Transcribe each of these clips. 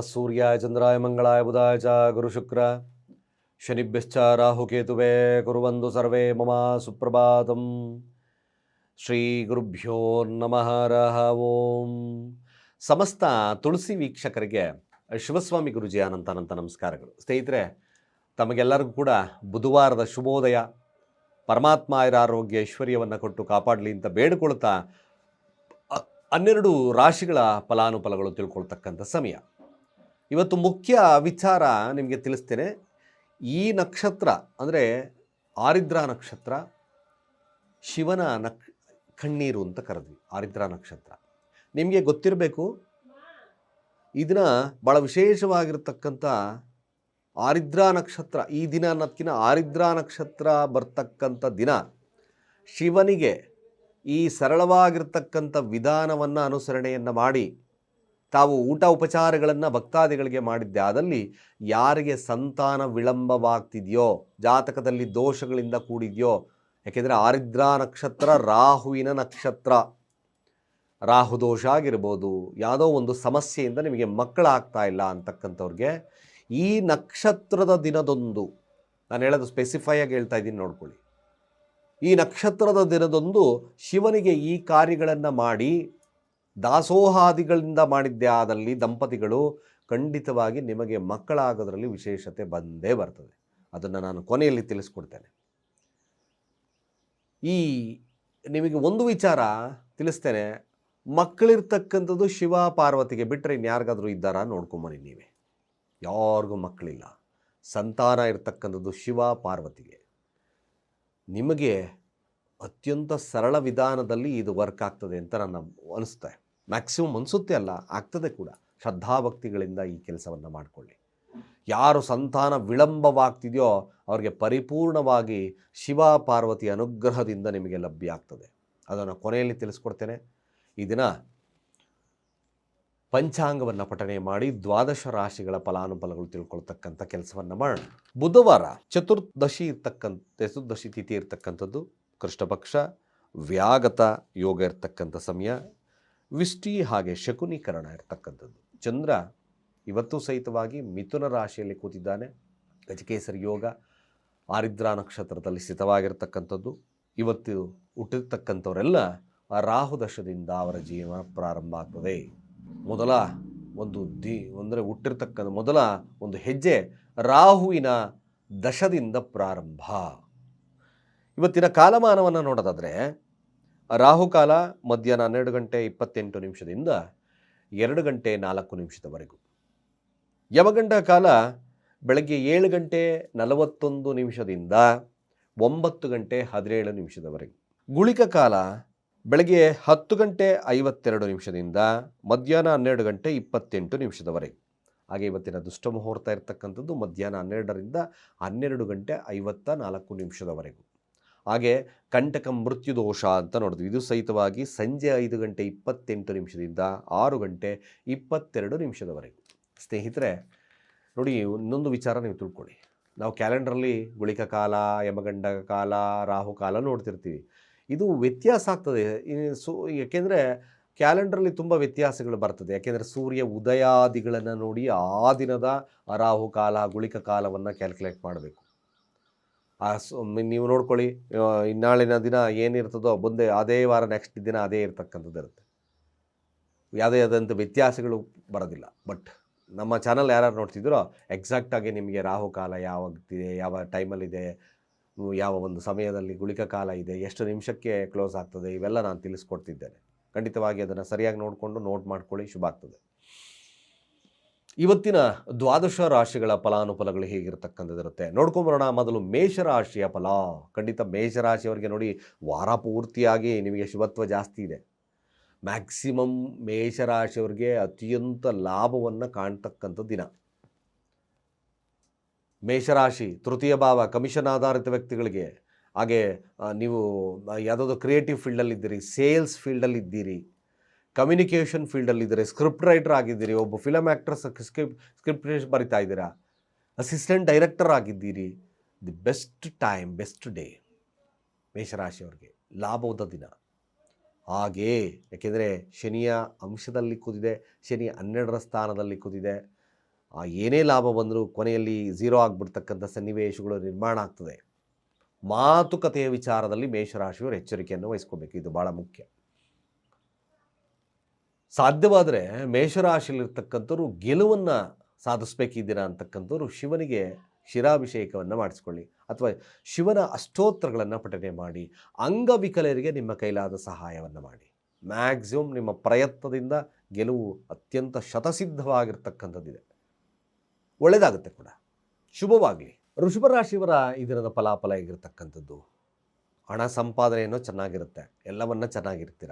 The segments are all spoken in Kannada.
ನಮಃ ಚಂದ್ರಾಯ ಮಂಗಳಾಯ ಬುಧಾಯ ಚ ಗುರುಶುಕ್ರ ಶನಿಭ್ಯಶ್ಚ ರಾಹುಕೇತುವೆ ಕುರುವಂದು ಸರ್ವೇ ಮಮ ಸುಪ್ರಭಾತಂ ಶ್ರೀ ಗುರುಭ್ಯೋ ನಮಃ ರಹ ಓಂ ಸಮಸ್ತ ತುಳಸಿ ವೀಕ್ಷಕರಿಗೆ, ಶಿವಸ್ವಾಮಿ ಗುರುಜಿ ಅನಂತ ಅನಂತ ನಮಸ್ಕಾರಗಳು. ಸ್ನೇಹಿತರೆ, ತಮಗೆಲ್ಲರಿಗೂ ಕೂಡ ಬುಧವಾರದ ಶುಭೋದಯ. ಪರಮಾತ್ಮ ಇರ ಆರೋಗ್ಯ ಐಶ್ವರ್ಯವನ್ನು ಕೊಟ್ಟು ಕಾಪಾಡಲಿ ಅಂತ ಬೇಡಿಕೊಳ್ತಾ ಹನ್ನೆರಡು ರಾಶಿಗಳ ಫಲಾನುಫಲಗಳು ತಿಳ್ಕೊಳ್ತಕ್ಕಂಥ ಸಮಯ. ಇವತ್ತು ಮುಖ್ಯ ವಿಚಾರ ನಿಮಗೆ ತಿಳಿಸ್ತೇನೆ. ಈ ನಕ್ಷತ್ರ ಅಂದರೆ ಆರಿದ್ರ ನಕ್ಷತ್ರ, ಶಿವನ ನಕ್, ಕಣ್ಣೀರು ಅಂತ ಕರೆದ್ವಿ, ಆರಿದ್ರ ನಕ್ಷತ್ರ. ನಿಮಗೆ ಗೊತ್ತಿರಬೇಕು, ಇದನ್ನ ಭಾಳ ವಿಶೇಷವಾಗಿರ್ತಕ್ಕಂಥ ಆರಿದ್ರಾ ನಕ್ಷತ್ರ, ಈ ದಿನ ಅನ್ನೋದಕ್ಕಿಂತ ಆರಿದ್ರಾ ನಕ್ಷತ್ರ ಬರ್ತಕ್ಕಂಥ ದಿನ. ಶಿವನಿಗೆ ಈ ಸರಳವಾಗಿರ್ತಕ್ಕಂಥ ವಿಧಾನವನ್ನು ಅನುಸರಣೆಯನ್ನು ಮಾಡಿ ತಾವು ಊಟ ಉಪಚಾರಗಳನ್ನು ಭಕ್ತಾದಿಗಳಿಗೆ ಮಾಡಿದ್ದೆ. ಆದಲ್ಲಿ ಯಾರಿಗೆ ಸಂತಾನ ವಿಳಂಬವಾಗ್ತಿದೆಯೋ, ಜಾತಕದಲ್ಲಿ ದೋಷಗಳಿಂದ ಕೂಡಿದೆಯೋ, ಯಾಕೆಂದರೆ ಆರಿದ್ರಾ ನಕ್ಷತ್ರ, ರಾಹುವಿನ ನಕ್ಷತ್ರ. ರಾಹು ದೋಷ ಆಗಿರ್ಬೋದು, ಯಾವುದೋ ಒಂದು ಸಮಸ್ಯೆಯಿಂದ ನಿಮಗೆ ಮಕ್ಕಳಾಗ್ತಾ ಇಲ್ಲ ಅಂತಕ್ಕಂಥವ್ರಿಗೆ, ಈ ನಕ್ಷತ್ರದ ದಿನದೊಂದು, ನಾನು ಹೇಳೋದು ಸ್ಪೆಸಿಫೈ ಆಗಿ ಹೇಳ್ತಾ ಇದ್ದೀನಿ ನೋಡ್ಕೊಳ್ಳಿ. ಈ ನಕ್ಷತ್ರದ ದಿನದೊಂದು ಶಿವನಿಗೆ ಈ ಕಾರ್ಯಗಳನ್ನು ಮಾಡಿ ದಾಸೋಹಾದಿಗಳಿಂದ ಮಾಡಿದ್ದೇ ಆದಲ್ಲಿ ದಂಪತಿಗಳು ಖಂಡಿತವಾಗಿ ನಿಮಗೆ ಮಕ್ಕಳಾಗೋದರಲ್ಲಿ ವಿಶೇಷತೆ ಬಂದೇ ಬರ್ತದೆ. ಅದನ್ನು ನಾನು ಕೊನೆಯಲ್ಲಿ ತಿಳಿಸ್ಕೊಡ್ತೇನೆ. ಈ ನಿಮಗೆ ಒಂದು ವಿಚಾರ ತಿಳಿಸ್ತೇನೆ. ಮಕ್ಕಳಿರ್ತಕ್ಕಂಥದ್ದು ಶಿವ ಪಾರ್ವತಿಗೆ ಬಿಟ್ಟರೆ ಇನ್ಯಾರಿಗಾದರೂ ಇದ್ದಾರಾ ನೋಡ್ಕೊಂಬನಿ ನೀವೇ. ಯಾರಿಗೂ ಮಕ್ಕಳಿಲ್ಲ. ಸಂತಾನ ಇರ್ತಕ್ಕಂಥದ್ದು ಶಿವ ಪಾರ್ವತಿಗೆ. ನಿಮಗೆ ಅತ್ಯಂತ ಸರಳ ವಿಧಾನದಲ್ಲಿ ಇದು ವರ್ಕ್ ಆಗ್ತದೆ ಅಂತ ನನ್ನ ಅನಿಸ್ತಾ. ಮ್ಯಾಕ್ಸಿಮಮ್ ಅನಿಸುತ್ತೆ ಅಲ್ಲ, ಆಗ್ತದೆ ಕೂಡ. ಶ್ರದ್ಧಾಭಕ್ತಿಗಳಿಂದ ಈ ಕೆಲಸವನ್ನು ಮಾಡಿಕೊಳ್ಳಿ. ಯಾರು ಸಂತಾನ ವಿಳಂಬವಾಗ್ತಿದೆಯೋ ಅವರಿಗೆ ಪರಿಪೂರ್ಣವಾಗಿ ಶಿವ ಪಾರ್ವತಿ ಅನುಗ್ರಹದಿಂದ ನಿಮಗೆ ಲಭ್ಯ ಆಗ್ತದೆ. ಅದನ್ನು ಕೊನೆಯಲ್ಲಿ ತಿಳಿಸ್ಕೊಡ್ತೇನೆ. ಈ ದಿನ ಪಂಚಾಂಗವನ್ನು ಪಠನೆ ಮಾಡಿ ದ್ವಾದಶ ರಾಶಿಗಳ ಫಲಾನುಫಲಗಳು ತಿಳ್ಕೊಳ್ತಕ್ಕಂಥ ಕೆಲಸವನ್ನು ಮಾಡೋಣ. ಬುಧವಾರ ಚತುರ್ದಶಿ ಇರ್ತಕ್ಕಂಥ, ಚತುರ್ದಶಿ ತಿಥಿ ಇರ್ತಕ್ಕಂಥದ್ದು ಕೃಷ್ಣಪಕ್ಷ ವ್ಯಾಗತ ಯೋಗ ಇರ್ತಕ್ಕಂಥ ಸಮಯ. ವಿಷ್ಟಿ ಹಾಗೆ ಶಕುನೀಕರಣ ಇರತಕ್ಕಂಥದ್ದು. ಚಂದ್ರ ಇವತ್ತು ಸಹಿತವಾಗಿ ಮಿಥುನ ರಾಶಿಯಲ್ಲಿ ಕೂತಿದ್ದಾನೆ. ಗಜಕೇಸರಿ ಯೋಗ, ಆರಿದ್ರಾ ನಕ್ಷತ್ರದಲ್ಲಿ ಸ್ಥಿತವಾಗಿರ್ತಕ್ಕಂಥದ್ದು. ಇವತ್ತು ಹುಟ್ಟಿರ್ತಕ್ಕಂಥವರೆಲ್ಲ ರಾಹು ದಶದಿಂದ ಅವರ ಜೀವನ ಪ್ರಾರಂಭ ಆಗ್ತದೆ. ಮೊದಲ ಒಂದು ದಿ, ಅಂದರೆ ಹುಟ್ಟಿರ್ತಕ್ಕಂಥ ಮೊದಲ ಒಂದು ಹೆಜ್ಜೆ ರಾಹುವಿನ ದಶದಿಂದ ಪ್ರಾರಂಭ. ಇವತ್ತಿನ ಕಾಲಮಾನವನ್ನು ನೋಡೋದಾದರೆ ರಾಹುಕಾಲ ಮಧ್ಯಾಹ್ನ ಹನ್ನೆರಡು ಗಂಟೆ ಇಪ್ಪತ್ತೆಂಟು ನಿಮಿಷದಿಂದ ಎರಡು ಗಂಟೆ ನಾಲ್ಕು ನಿಮಿಷದವರೆಗೂ. ಯಮಗಂಡ ಕಾಲ ಬೆಳಗ್ಗೆ ಏಳು ಗಂಟೆ ನಲವತ್ತೊಂದು ನಿಮಿಷದಿಂದ ಒಂಬತ್ತು ಗಂಟೆ ಹದಿನೇಳು ನಿಮಿಷದವರೆಗೆ. ಗುಳಿಕ ಕಾಲ ಬೆಳಗ್ಗೆ ಹತ್ತು ಗಂಟೆ ಐವತ್ತೆರಡು ನಿಮಿಷದಿಂದ ಮಧ್ಯಾಹ್ನ ಹನ್ನೆರಡು ಗಂಟೆ ಇಪ್ಪತ್ತೆಂಟು ನಿಮಿಷದವರೆಗೆ. ಹಾಗೆ ಇವತ್ತಿನ ದುಷ್ಟ ಮುಹೂರ್ತ ಇರತಕ್ಕಂಥದ್ದು ಮಧ್ಯಾಹ್ನ ಹನ್ನೆರಡರಿಂದ ಹನ್ನೆರಡು ಗಂಟೆ ಐವತ್ತ ನಾಲ್ಕು ನಿಮಿಷದವರೆಗೂ. ಹಾಗೆ ಕಂಟಕ ಮೃತ್ಯು ದೋಷ ಅಂತ ನೋಡಿದ್ವಿ ಇದು ಸಹಿತವಾಗಿ ಸಂಜೆ ಐದು ಗಂಟೆ ಇಪ್ಪತ್ತೆಂಟು ನಿಮಿಷದಿಂದ ಆರು ಗಂಟೆ ಇಪ್ಪತ್ತೆರಡು ನಿಮಿಷದವರೆಗೆ. ಸ್ನೇಹಿತರೆ, ನೋಡಿ ಇನ್ನೊಂದು ವಿಚಾರ ನೀವು ತಿಳ್ಕೊಳ್ಳಿ. ನಾವು ಕ್ಯಾಲೆಂಡರಲ್ಲಿ ಗುಳಿಕ ಕಾಲ ಯಮಗಂಡ ಕಾಲ ರಾಹುಕಾಲ ನೋಡ್ತಿರ್ತೀವಿ. ಇದು ವ್ಯತ್ಯಾಸ ಆಗ್ತದೆ. ಸೊ, ಯಾಕೆಂದರೆ ಕ್ಯಾಲೆಂಡ್ರಲ್ಲಿ ತುಂಬ ವ್ಯತ್ಯಾಸಗಳು ಬರ್ತದೆ. ಯಾಕೆಂದರೆ ಸೂರ್ಯ ಉದಯಾದಿಗಳನ್ನು ನೋಡಿ ಆ ದಿನದ ರಾಹುಕಾಲ ಗುಳಿಕ ಕಾಲವನ್ನು ಕ್ಯಾಲ್ಕುಲೇಟ್ ಮಾಡಬೇಕು. ಆ ನೀವು ನೋಡ್ಕೊಳ್ಳಿ ಇನ್ನಾಳಿನ ದಿನ ಏನಿರ್ತದೋ ಮುಂದೆ ಅದೇ ವಾರ ನೆಕ್ಸ್ಟ್ ದಿನ ಅದೇ ಇರ್ತಕ್ಕಂಥದ್ದು ಇರುತ್ತೆ. ಯಾವುದೇ ಆದಂಥ ವ್ಯತ್ಯಾಸಗಳು ಬರೋದಿಲ್ಲ. ಬಟ್ ನಮ್ಮ ಚಾನಲ್ ಯಾರು ನೋಡ್ತಿದ್ದೀರೋ ಎಕ್ಸಾಕ್ಟಾಗಿ ನಿಮಗೆ ರಾಹು ಕಾಲ ಯಾವಾಗ್ತಿದೆ ಯಾವ ಟೈಮಲ್ಲಿದೆ ಯಾವ ಒಂದು ಸಮಯದಲ್ಲಿ ಗುಳಿಕ ಕಾಲ ಇದೆ, ಎಷ್ಟು ನಿಮಿಷಕ್ಕೆ ಕ್ಲೋಸ್ ಆಗ್ತದೆ, ಇವೆಲ್ಲ ನಾನು ತಿಳಿಸ್ಕೊಡ್ತಿದ್ದೇನೆ. ಖಂಡಿತವಾಗಿ ಅದನ್ನು ಸರಿಯಾಗಿ ನೋಡಿಕೊಂಡು ನೋಟ್ ಮಾಡ್ಕೊಳ್ಳಿ, ಶುಭ ಆಗ್ತದೆ. ಇವತ್ತಿನ ದ್ವಾದಶ ರಾಶಿಗಳ ಫಲಾನುಫಲಗಳು ಹೇಗಿರ್ತಕ್ಕಂಥದ್ದಿರುತ್ತೆ? ನೋಡ್ಕೊಂಬರೋಣ ಮೊದಲು ಮೇಷರಾಶಿಯ ಫಲ. ಖಂಡಿತ ಮೇಷರಾಶಿಯವರಿಗೆ ನೋಡಿ ವಾರ ಪೂರ್ತಿಯಾಗಿ ನಿಮಗೆ ಶುಭತ್ವ ಜಾಸ್ತಿ ಇದೆ. ಮ್ಯಾಕ್ಸಿಮಮ್ ಮೇಷರಾಶಿಯವರಿಗೆ ಅತ್ಯಂತ ಲಾಭವನ್ನು ಕಾಣ್ತಕ್ಕಂಥ ದಿನ. ಮೇಷರಾಶಿ ತೃತೀಯ ಭಾವ ಕಮಿಷನ್ ಆಧಾರಿತ ವ್ಯಕ್ತಿಗಳಿಗೆ. ಹಾಗೆ ನೀವು ಯಾವುದಾದ್ರು ಕ್ರಿಯೇಟಿವ್ ಫೀಲ್ಡಲ್ಲಿದ್ದೀರಿ, ಸೇಲ್ಸ್ ಫೀಲ್ಡಲ್ಲಿ ಕಮ್ಯುನಿಕೇಷನ್ ಫೀಲ್ಡಲ್ಲಿದ್ದೀರಿ ಸ್ಕ್ರಿಪ್ಟ್ ರೈಟರ್ ಆಗಿದ್ದೀರಿ, ಒಬ್ಬ ಫಿಲಮ್ ಆ್ಯಕ್ಟರ್ ಸ್ಕ್ರಿಪ್ಟ್ ಸ್ಕ್ರಿಪ್ಟ್ ಬರಿತಾ ಇದ್ದೀರಾ? ಅಸಿಸ್ಟೆಂಟ್ ಡೈರೆಕ್ಟರ್ ಆಗಿದ್ದೀರಿ. The best time, best day. ಮೇಷರಾಶಿಯವ್ರಿಗೆ ಲಾಭದ ದಿನ. ಹಾಗೇ, ಯಾಕೆಂದರೆ ಶನಿಯ ಅಂಶದಲ್ಲಿ ಕೂತಿದೆ ಶನಿ ಹನ್ನೆರಡರ ಸ್ಥಾನದಲ್ಲಿ ಕೂತಿದೆ ಏನೇ ಲಾಭ ಬಂದರೂ ಕೊನೆಯಲ್ಲಿ ಝೀರೋ ಆಗಿಬಿಡ್ತಕ್ಕಂಥ ಸನ್ನಿವೇಶಗಳು ನಿರ್ಮಾಣ ಆಗ್ತದೆ. ಮಾತುಕತೆಯ ವಿಚಾರದಲ್ಲಿ ಮೇಷರಾಶಿಯವರು ಎಚ್ಚರಿಕೆಯನ್ನು ವಹಿಸ್ಕೋಬೇಕು. ಇದು ಭಾಳ ಮುಖ್ಯ. ಸಾಧ್ಯವಾದರೆ ಮೇಷರಾಶಿಯಲ್ಲಿರ್ತಕ್ಕಂಥವ್ರು ಗೆಲುವನ್ನು ಸಾಧಿಸ್ಬೇಕಿದ್ದೀರಾ ಅಂತಕ್ಕಂಥವ್ರು ಶಿವನಿಗೆ ಶಿರಾಭಿಷೇಕವನ್ನು ಮಾಡಿಸ್ಕೊಳ್ಳಿ ಅಥವಾ ಶಿವನ ಅಷ್ಟೋತ್ತರಗಳನ್ನು ಪಠನೆ ಮಾಡಿ, ಅಂಗವಿಕಲರಿಗೆ ನಿಮ್ಮ ಕೈಲಾದ ಸಹಾಯವನ್ನು ಮಾಡಿ. ಮ್ಯಾಕ್ಸಿಮಮ್ ನಿಮ್ಮ ಪ್ರಯತ್ನದಿಂದ ಗೆಲುವು ಅತ್ಯಂತ ಶತಸಿದ್ಧವಾಗಿರ್ತಕ್ಕಂಥದ್ದಿದೆ. ಒಳ್ಳೆಯದಾಗುತ್ತೆ ಕೂಡ. ಶುಭವಾಗಲಿ. ಋಷಭರಾಶಿಯವರ ಈ ದಿನದ ಫಲಾಫಲ ಹೇಗಿರ್ತಕ್ಕಂಥದ್ದು? ಹಣ ಸಂಪಾದನೆಯನ್ನು ಚೆನ್ನಾಗಿರುತ್ತೆ. ಎಲ್ಲವನ್ನ ಚೆನ್ನಾಗಿರ್ತೀರ?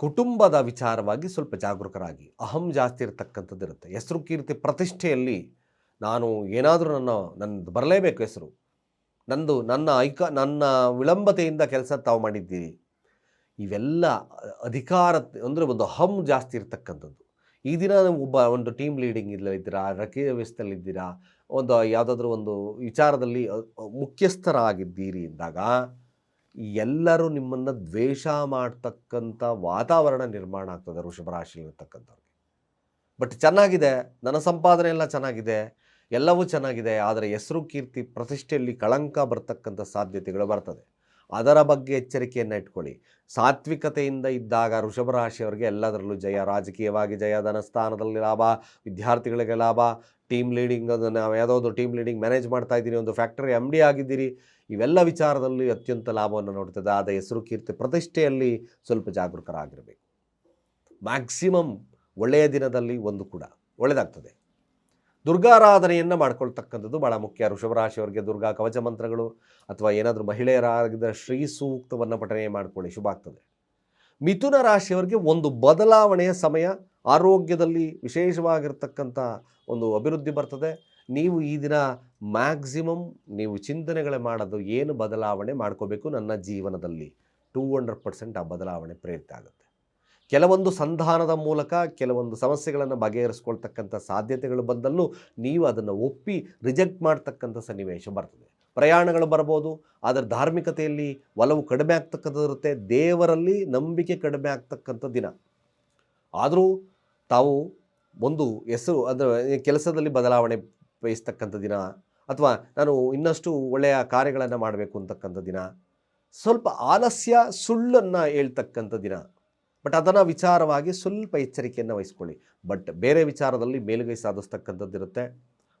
ಕುಟುಂಬದ ವಿಚಾರವಾಗಿ ಸ್ವಲ್ಪ ಜಾಗರೂಕರಾಗಿ, ಅಹಂ ಜಾಸ್ತಿ ಇರತಕ್ಕಂಥದ್ದು ಇರುತ್ತೆ. ಹೆಸರು ಕೀರ್ತಿ ಪ್ರತಿಷ್ಠೆಯಲ್ಲಿ ನಾನು ಏನಾದರೂ ನನ್ನ, ನನ್ನದು ಬರಲೇಬೇಕು ಹೆಸರು. ನಂದು, ನನ್ನ ಐಕ, ನನ್ನ ವಿಳಂಬತೆಯಿಂದ ಕೆಲಸ ತಾವು ಮಾಡಿದ್ದೀರಿ. ಇವೆಲ್ಲ ಅಧಿಕಾರ ಅಂದರೆ ಒಂದು ಅಹಂ ಜಾಸ್ತಿ ಇರತಕ್ಕಂಥದ್ದು. ಈ ದಿನ ಒಬ್ಬ ಒಂದು ಟೀಮ್ ಲೀಡಿಂಗ್ ಇದ್ದೀರಾ ರಕಿ ವ್ಯವಸ್ಥೆಯಲ್ಲಿದ್ದೀರಾ ಒಂದು ಯಾವುದಾದ್ರೂ ಒಂದು ವಿಚಾರದಲ್ಲಿ ಮುಖ್ಯಸ್ಥರಾಗಿದ್ದೀರಿ ಎಂದಾಗ ಎಲ್ಲರೂ ನಿಮ್ಮನ್ನು ದ್ವೇಷ ಮಾಡ್ತಕ್ಕಂಥ ವಾತಾವರಣ ನಿರ್ಮಾಣ ಆಗ್ತದೆ ವೃಷಭ ರಾಶಿಯಲ್ಲಿರ್ತಕ್ಕಂಥವ್ರಿಗೆ ಬಟ್ ಚೆನ್ನಾಗಿದೆ, ನನ್ನ ಸಂಪಾದನೆ ಎಲ್ಲ ಚೆನ್ನಾಗಿದೆ, ಎಲ್ಲವೂ ಚೆನ್ನಾಗಿದೆ, ಆದರೆ ಹೆಸರು ಕೀರ್ತಿ ಪ್ರತಿಷ್ಠೆಯಲ್ಲಿ ಕಳಂಕ ಬರ್ತಕ್ಕಂಥ ಸಾಧ್ಯತೆಗಳು ಬರ್ತದೆ. ಅದರ ಬಗ್ಗೆ ಎಚ್ಚರಿಕೆಯನ್ನು ಇಟ್ಕೊಳ್ಳಿ. ಸಾತ್ವಿಕತೆಯಿಂದ ಇದ್ದಾಗ ಋಷಭ ರಾಶಿಯವರಿಗೆ ಎಲ್ಲದರಲ್ಲೂ ಜಯ, ರಾಜಕೀಯವಾಗಿ ಜಯ, ಧನಸ್ಥಾನದಲ್ಲಿ ಲಾಭ, ವಿದ್ಯಾರ್ಥಿಗಳಿಗೆ ಲಾಭ, ಟೀಮ್ ಲೀಡಿಂಗ್ ಅದು ನಾವು ಒಂದು ಟೀಮ್ ಲೀಡಿಂಗ್ ಮ್ಯಾನೇಜ್ ಮಾಡ್ತಾ ಇದ್ದೀರಿ ಒಂದು ಫ್ಯಾಕ್ಟರಿ ಎಂ ಡಿ ಆಗಿದ್ದೀರಿ, ಇವೆಲ್ಲ ವಿಚಾರದಲ್ಲಿ ಅತ್ಯಂತ ಲಾಭವನ್ನು ನೋಡ್ತದೆ. ಆದ ಹೆಸರು ಕೀರ್ತಿ ಪ್ರತಿಷ್ಠೆಯಲ್ಲಿ ಸ್ವಲ್ಪ ಜಾಗರೂಕರಾಗಿರಬೇಕು ಮ್ಯಾಕ್ಸಿಮಮ್ ಒಳ್ಳೆಯ ದಿನದಲ್ಲಿ ಒಂದು ಕೂಡ ಒಳ್ಳೆಯದಾಗ್ತದೆ ದುರ್ಗಾರಾಧನೆಯನ್ನು ಮಾಡ್ಕೊಳ್ತಕ್ಕಂಥದ್ದು ಭಾಳ ಮುಖ್ಯ. ವೃಷಭರಾಶಿಯವರಿಗೆ ದುರ್ಗಾ ಕವಚ ಮಂತ್ರಗಳು ಅಥವಾ ಏನಾದರೂ ಮಹಿಳೆಯರಾಗಿದ್ದ ಶ್ರೀ ಸೂಕ್ತವನ್ನು ಪಠನೆ ಮಾಡಿಕೊಳ್ಳಿ, ಶುಭ ಆಗ್ತದೆ. ಮಿಥುನ ರಾಶಿಯವರಿಗೆ ಒಂದು ಬದಲಾವಣೆಯ ಸಮಯ, ಆರೋಗ್ಯದಲ್ಲಿ ವಿಶೇಷವಾಗಿರ್ತಕ್ಕಂಥ ಒಂದು ಅಭಿವೃದ್ಧಿ ಬರ್ತದೆ. ನೀವು ಈ ದಿನ ಮ್ಯಾಕ್ಸಿಮಮ್ ನೀವು ಚಿಂತನೆಗಳೇ ಮಾಡೋದು ಏನು ಬದಲಾವಣೆ ಮಾಡ್ಕೋಬೇಕು ನನ್ನ ಜೀವನದಲ್ಲಿ. ಟೂ ಹಂಡ್ರೆಡ್ ಪರ್ಸೆಂಟ್ ಆ ಬದಲಾವಣೆ ಪ್ರೇರಿತ ಆಗುತ್ತೆ. ಕೆಲವೊಂದು ಸಂಧಾನದ ಮೂಲಕ ಕೆಲವೊಂದು ಸಮಸ್ಯೆಗಳನ್ನು ಬಗೆಹರಿಸ್ಕೊಳ್ತಕ್ಕಂಥ ಸಾಧ್ಯತೆಗಳು ಬಂದಲ್ಲೂ ನೀವು ಅದನ್ನು ಒಪ್ಪಿ ರಿಜೆಕ್ಟ್ ಮಾಡ್ತಕ್ಕಂಥ ಸನ್ನಿವೇಶ ಬರ್ತದೆ. ಪ್ರಯಾಣಗಳು ಬರ್ಬೋದು, ಆದರೆ ಧಾರ್ಮಿಕತೆಯಲ್ಲಿ ಒಲವು ಕಡಿಮೆ ಆಗ್ತಕ್ಕಂಥದ್ದು ಇರುತ್ತೆ. ದೇವರಲ್ಲಿ ನಂಬಿಕೆ ಕಡಿಮೆ ಆಗ್ತಕ್ಕಂಥ ದಿನ. ಆದರೂ ತಾವು ಒಂದು ಹೆಸರು ಅಂದರೆ ಕೆಲಸದಲ್ಲಿ ಬದಲಾವಣೆ ಬಯಸ್ತಕ್ಕಂಥ ದಿನ ಅಥವಾ ನಾನು ಇನ್ನಷ್ಟು ಒಳ್ಳೆಯ ಕಾರ್ಯಗಳನ್ನು ಮಾಡಬೇಕು ಅಂತಕ್ಕಂಥ ದಿನ. ಸ್ವಲ್ಪ ಆಲಸ್ಯ ಸುಳ್ಳನ್ನು ಹೇಳ್ತಕ್ಕಂಥ ದಿನ. ಬಟ್ ಅದನ್ನು ವಿಚಾರವಾಗಿ ಸ್ವಲ್ಪ ಎಚ್ಚರಿಕೆಯನ್ನು ವಹಿಸ್ಕೊಳ್ಳಿ. ಬಟ್ ಬೇರೆ ವಿಚಾರದಲ್ಲಿ ಮೇಲುಗೈ ಸಾಧಿಸ್ತಕ್ಕಂಥದ್ದಿರುತ್ತೆ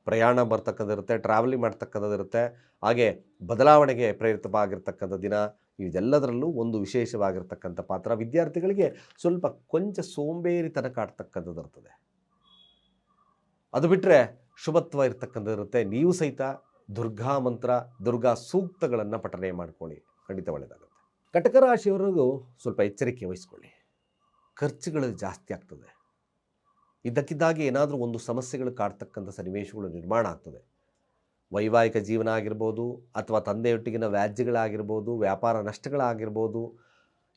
ಪ್ರಯಾಣ ಬರ್ತಕ್ಕಂಥದ್ದಿರುತ್ತೆ ಟ್ರಾವೆಲಿಂಗ್ ಮಾಡ್ತಕ್ಕಂಥದ್ದಿರುತ್ತೆ ಹಾಗೆ ಬದಲಾವಣೆಗೆ ಪ್ರೇರಿತವಾಗಿರ್ತಕ್ಕಂಥ ದಿನ, ಇದೆಲ್ಲದರಲ್ಲೂ ಒಂದು ವಿಶೇಷವಾಗಿರ್ತಕ್ಕಂಥ ಪಾತ್ರ ವಿದ್ಯಾರ್ಥಿಗಳಿಗೆ ಸ್ವಲ್ಪ ಕೊಂಚ ಸೋಂಬೇರಿತನ ಕಾಡ್ತಕ್ಕಂಥದ್ದು ಇರ್ತದೆ. ಅದು ಬಿಟ್ಟರೆ ಶುಭತ್ವ ಇರ್ತಕ್ಕಂಥದ್ದಿರುತ್ತೆ ನೀವು ಸಹಿತ ದುರ್ಗಾ ಮಂತ್ರ, ದುರ್ಗಾ ಸೂಕ್ತಗಳನ್ನು ಪಠನೆ ಮಾಡ್ಕೊಳ್ಳಿ. ಖಂಡಿತ ಒಳ್ಳೆಯದಾಗುತ್ತೆ. ಕಟಕ ರಾಶಿಯವರಿಗೂ ಸ್ವಲ್ಪ ಎಚ್ಚರಿಕೆ ವಹಿಸ್ಕೊಳ್ಳಿ. ಖರ್ಚುಗಳು ಜಾಸ್ತಿ ಆಗ್ತದೆ. ಇದ್ದಕ್ಕಿದ್ದಾಗೆ ಏನಾದರೂ ಒಂದು ಸಮಸ್ಯೆಗಳು ಕಾಡ್ತಕ್ಕಂಥ ಸನ್ನಿವೇಶಗಳು ನಿರ್ಮಾಣ ಆಗ್ತದೆ. ವೈವಾಹಿಕ ಜೀವನ ಆಗಿರ್ಬೋದು ಅಥವಾ ತಂದೆಯೊಟ್ಟಿಗಿನ ವ್ಯಾಜ್ಯಗಳಾಗಿರ್ಬೋದು, ವ್ಯಾಪಾರ ನಷ್ಟಗಳಾಗಿರ್ಬೋದು,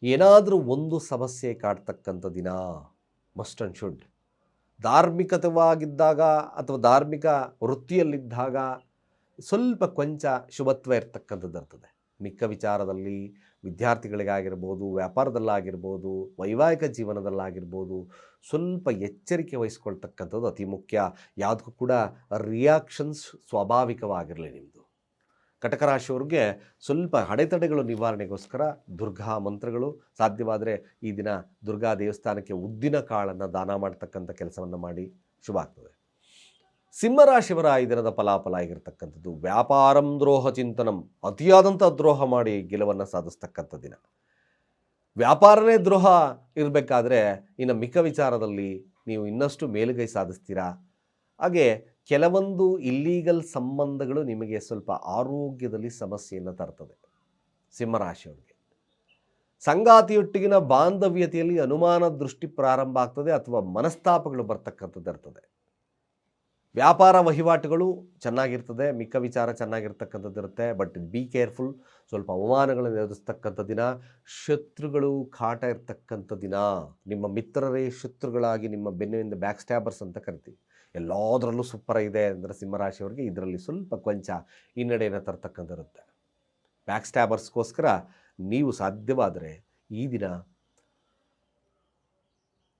ಏನಾದರೂ ಒಂದು ಸಮಸ್ಯೆ ಕಾಡ್ತಕ್ಕಂಥ ದಿನ ಮಸ್ಟ್ ಆ್ಯಂಡ್ ಶುಡ್ ಧಾರ್ಮಿಕತವಾಗಿದ್ದಾಗ ಅಥವಾ ಧಾರ್ಮಿಕ ವೃತ್ತಿಯಲ್ಲಿದ್ದಾಗ ಸ್ವಲ್ಪ ಕೊಂಚ ಶುಭತ್ವ ಇರ್ತಕ್ಕಂಥದ್ದು ಇರ್ತದೆ. ಮಿಕ್ಕ ವಿಚಾರದಲ್ಲಿ ವಿದ್ಯಾರ್ಥಿಗಳಿಗಾಗಿರ್ಬೋದು, ವ್ಯಾಪಾರದಲ್ಲಾಗಿರ್ಬೋದು, ವೈವಾಹಿಕ ಜೀವನದಲ್ಲಾಗಿರ್ಬೋದು, ಸ್ವಲ್ಪ ಎಚ್ಚರಿಕೆ ವಹಿಸ್ಕೊಳ್ತಕ್ಕಂಥದ್ದು ಅತಿ ಮುಖ್ಯ. ಯಾವುದಕ್ಕೂ ಕೂಡ ರಿಯಾಕ್ಷನ್ಸ್ ಸ್ವಾಭಾವಿಕವಾಗಿರಲಿ ನಿಮ್ಮದು ಕಟಕ ರಾಶಿಯವ್ರಿಗೆ ಸ್ವಲ್ಪ ಅಡೆತಡೆಗಳು ನಿವಾರಣೆಗೋಸ್ಕರ ದುರ್ಗಾ ಮಂತ್ರಗಳು ಸಾಧ್ಯವಾದರೆ ಈ ದಿನ ದುರ್ಗಾ ದೇವಸ್ಥಾನಕ್ಕೆ ಉದ್ದಿನ ಕಾಳನ್ನು ದಾನ ಮಾಡ್ತಕ್ಕಂಥ ಕೆಲಸವನ್ನು ಮಾಡಿ. ಶುಭ ಆಗ್ತದೆ. ಸಿಂಹರಾಶಿಯವರ ಈ ದಿನದ ಫಲಾಫಲ ಆಗಿರ್ತಕ್ಕಂಥದ್ದು ವ್ಯಾಪಾರಂ ದ್ರೋಹ ಚಿಂತನಂ, ಅತಿಯಾದಂಥ ದ್ರೋಹ ಮಾಡಿ ಗೆಲುವನ್ನು ಸಾಧಿಸ್ತಕ್ಕಂಥ ದಿನ. ವ್ಯಾಪಾರನೇ ದ್ರೋಹ ಇರಬೇಕಾದ್ರೆ ಇನ್ನು ಮಿಕ್ಕ ವಿಚಾರದಲ್ಲಿ ನೀವು ಇನ್ನಷ್ಟು ಮೇಲುಗೈ ಸಾಧಿಸ್ತೀರಾ? ಹಾಗೆ ಕೆಲವೊಂದು ಇಲ್ಲೀಗಲ್ ಸಂಬಂಧಗಳು ನಿಮಗೆ ಸ್ವಲ್ಪ ಆರೋಗ್ಯದಲ್ಲಿ ಸಮಸ್ಯೆಯನ್ನು ತರ್ತದೆ ಸಿಂಹರಾಶಿಯವರಿಗೆ. ಸಂಗಾತಿಯೊಟ್ಟಿಗಿನ ಬಾಂಧವ್ಯತೆಯಲ್ಲಿ ಅನುಮಾನ ದೃಷ್ಟಿ ಪ್ರಾರಂಭ ಆಗ್ತದೆ ಅಥವಾ ಮನಸ್ತಾಪಗಳು ಬರ್ತಕ್ಕಂಥದ್ದು ಇರ್ತದೆ. ವ್ಯಾಪಾರ ವಹಿವಾಟುಗಳು ಚೆನ್ನಾಗಿರ್ತದೆ, ಮಿಕ್ಕ ವಿಚಾರ ಚೆನ್ನಾಗಿರ್ತಕ್ಕಂಥದ್ದು ಇರುತ್ತೆ. ಬಟ್ ಬಿ ಕೇರ್ಫುಲ್, ಸ್ವಲ್ಪ ಅವಮಾನಗಳನ್ನು ಎದುರಿಸ್ತಕ್ಕಂಥ ದಿನ, ಶತ್ರುಗಳು ಕಾಟ ಇರ್ತಕ್ಕಂಥ ದಿನ. ನಿಮ್ಮ ಮಿತ್ರರೇ ಶತ್ರುಗಳಾಗಿ ನಿಮ್ಮ ಬೆನ್ನಿನಿಂದ ಬ್ಯಾಕ್ ಸ್ಟ್ಯಾಬರ್ಸ್ ಅಂತ ಕರಿತೀವಿ. ಎಲ್ಲದರಲ್ಲೂ ಸೂಪರ್ ಇದೆ ಅಂದರೆ ಸಿಂಹರಾಶಿಯವರಿಗೆ ಇದರಲ್ಲಿ ಸ್ವಲ್ಪ ಕೊಂಚ ಹಿನ್ನಡೆಯನ್ನು ತರ್ತಕ್ಕಂಥದ್ದಿರುತ್ತೆ. ಬ್ಯಾಕ್ ಸ್ಟ್ಯಾಬರ್ಸ್ಗೋಸ್ಕರ ನೀವು ಸಾಧ್ಯವಾದರೆ ಈ ದಿನ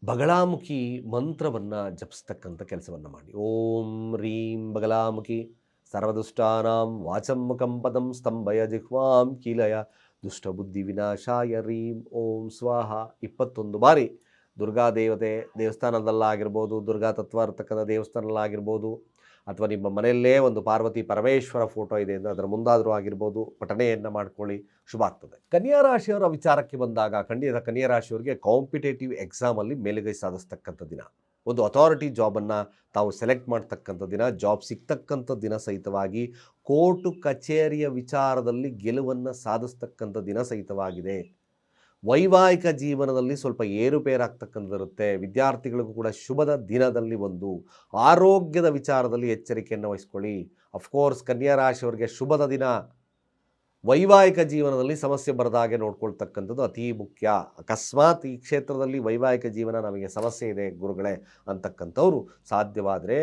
ಬಗಳಾಮುಖಿ ಮಂತ್ರವನ್ನು ಜಪಿಸ್ತಕ್ಕಂಥ ಕೆಲಸವನ್ನು ಮಾಡಿ. ಓಂ ರೀಂ ಬಗಲಾಮುಖಿ ಸರ್ವದುಷ್ಟಾನಾಂ ವಾಚಂ ಪದಂ ಸ್ತಂಭಯ ಜಿಹ್ವಾಂ ಕೀಲಯ ದುಷ್ಟಬುದ್ಧಿ ವಿನಾಶಾಯ ರೀಂ ಓಂ ಸ್ವಾಹ. ಇಪ್ಪತ್ತೊಂದು ಬಾರಿ ದುರ್ಗಾ ದೇವತೆ ದೇವಸ್ಥಾನದಲ್ಲಾಗಿರ್ಬೋದು, ದುರ್ಗಾ ತತ್ವ ಇರ್ತಕ್ಕಂಥ ದೇವಸ್ಥಾನದಲ್ಲಾಗಿರ್ಬೋದು ಅಥವಾ ನಿಮ್ಮ ಮನೆಯಲ್ಲೇ ಒಂದು ಪಾರ್ವತಿ ಪರಮೇಶ್ವರ ಫೋಟೋ ಇದೆ ಅಂದರೆ ಅದರ ಮುಂದಾದರೂ ಆಗಿರ್ಬೋದು, ಪಠಣೆಯನ್ನು ಮಾಡ್ಕೊಳ್ಳಿ, ಶುಭ ಆಗ್ತದೆ. ಕನ್ಯಾ ರಾಶಿಯವರ ವಿಚಾರಕ್ಕೆ ಬಂದಾಗ ಖಂಡಿತ ಕನ್ಯಾ ರಾಶಿಯವರಿಗೆ ಕಾಂಪಿಟೇಟಿವ್ ಎಕ್ಸಾಮಲ್ಲಿ ಮೇಲುಗೈ ಸಾಧಿಸ್ತಕ್ಕಂಥ ದಿನ. ಒಂದು ಅಥಾರಿಟಿ ಜಾಬನ್ನು ತಾವು ಸೆಲೆಕ್ಟ್ ಮಾಡ್ತಕ್ಕಂಥ ದಿನ ಜಾಬ್ ಸಿಗ್ತಕ್ಕಂಥ ದಿನ ಸಹಿತವಾಗಿ ಕೋರ್ಟು ಕಚೇರಿಯ ವಿಚಾರದಲ್ಲಿ ಗೆಲುವನ್ನು ಸಾಧಿಸ್ತಕ್ಕಂಥ ದಿನ ಸಹಿತವಾಗಿದೆ. ವೈವಾಹಿಕ ಜೀವನದಲ್ಲಿ ಸ್ವಲ್ಪ ಏರುಪೇರಾಗ್ತಕ್ಕಂಥದ್ದಿರುತ್ತೆ. ವಿದ್ಯಾರ್ಥಿಗಳಿಗೂ ಕೂಡ ಶುಭದ ದಿನದಲ್ಲಿ ಒಂದು ಆರೋಗ್ಯದ ವಿಚಾರದಲ್ಲಿ ಎಚ್ಚರಿಕೆಯನ್ನು ವಹಿಸ್ಕೊಳ್ಳಿ. ಅಫ್ಕೋರ್ಸ್ ಕನ್ಯಾ ರಾಶಿಯವರಿಗೆ ಶುಭದ ದಿನ. ವೈವಾಹಿಕ ಜೀವನದಲ್ಲಿ ಸಮಸ್ಯೆ ಬರದಾಗೆ ನೋಡ್ಕೊಳ್ತಕ್ಕಂಥದ್ದು ಅತಿ ಮುಖ್ಯ. ಅಕಸ್ಮಾತ್ ಈ ಕ್ಷೇತ್ರದಲ್ಲಿ ವೈವಾಹಿಕ ಜೀವನ ನಮಗೆ ಸಮಸ್ಯೆ ಇದೆ ಗುರುಗಳೇ ಅಂತಕ್ಕಂಥವ್ರು ಸಾಧ್ಯವಾದರೆ